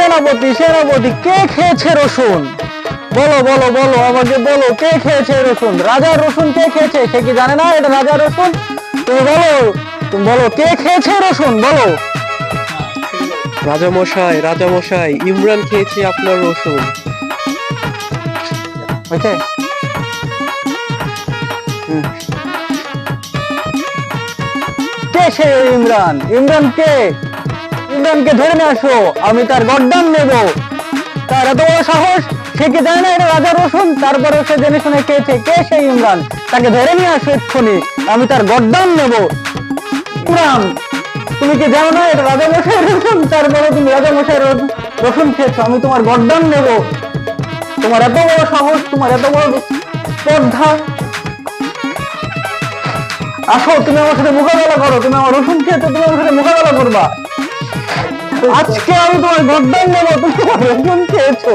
সেনাপতি সেনাপতি কে খেয়েছে রসুন? বলো বলো বলো আমাকে বলো কে খেয়েছে রসুন? রাজার রসুন কে খেয়েছে? সে কি জানে না এটা রাজার রসুন? তুমি বলো তুমি বলো কে খেয়েছে রসুন? বলো। রাজামশাই রাজামশাই ইমরান খেয়েছে আপনার রসুন। হয়েছে? কে সে ইমরান? ইমরান কে? ইমরানকে ধরে নিয়ে আসো, আমি তার গড্ডান নেব। তার এত বড় সাহস, সে কি জানে না এটা রাজা রসুন? তারপরে সে জেনে শুনে খেয়েছে কে সেই ইমরান তাকে ধরে নিয়ে আসো এক্ষুনি, আমি তার গড্ডান নেব। ইমরান, তুমি কি জানো না এটা রাজা মশাই রসুন? তারপরে তুমি রাজা মশাই রসুন খেয়েছো, আমি তোমার গড্ডান নেব। তোমার এত বড় সাহস, তোমার এত বড় শ্রদ্ধা আসো, তুমি আমার সাথে মোকাবেলা করো, তুমি আমার রসুন খেয়েছো, তুমি আমার সাথে মোকাবেলা করবা। আজকে আমি তোমার গদ্দান নেব তুমি আমার রসুন খেয়েছো।